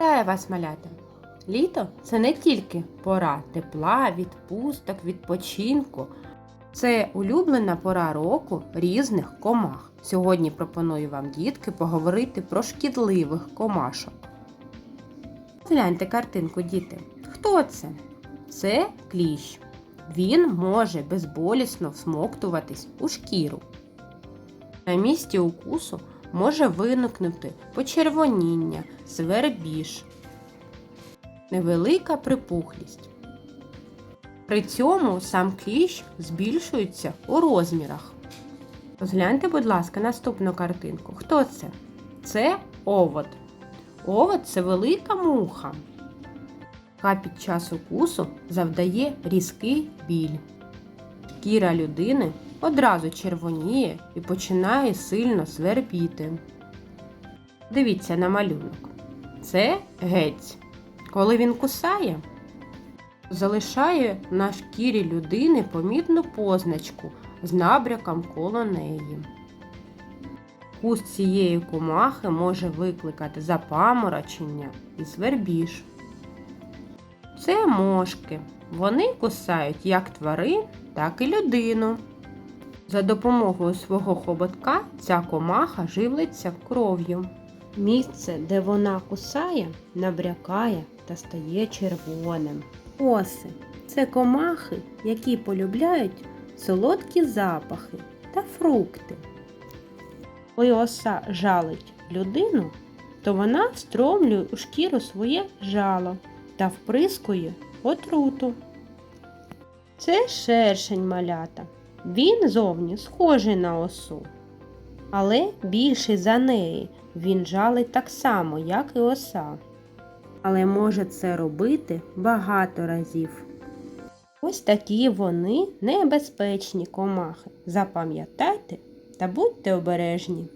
Вітаю вас, малята! Літо це не тільки пора тепла, відпусток, відпочинку. Це улюблена пора року різних комах. Сьогодні пропоную вам, дітки, поговорити про шкідливих комашок. Гляньте картинку, діти. Хто це? Це кліщ. Він може безболісно всмоктуватись у шкіру. На місці укусу може виникнути почервоніння, свербіж, невелика припухлість. При цьому сам кліщ збільшується у розмірах. Розгляньте, будь ласка, наступну картинку. Хто це? Це овод. Овод це велика муха, яка під час укусу завдає різкий біль. Шкіра людини одразу червоніє і починає сильно свербіти. Дивіться на малюнок. Це гець. Коли він кусає, залишає на шкірі людини помітну позначку з набряком коло неї. Кус цієї комахи може викликати запаморочення і свербіж. Це мошки. Вони кусають як тварин, так і людину. За допомогою свого хоботка ця комаха живлиться кров'ю. Місце, де вона кусає, набрякає та стає червоним. Оси це комахи, які полюбляють солодкі запахи та фрукти. Коли оса жалить людину, то вона встромлює у шкіру своє жало та вприскує отруту. Це шершень малята. Він зовні схожий на осу, але більший за неї. Він жалить так само, як і оса. Але може це робити багато разів. Ось такі вони небезпечні комахи. Запам'ятайте та будьте обережні.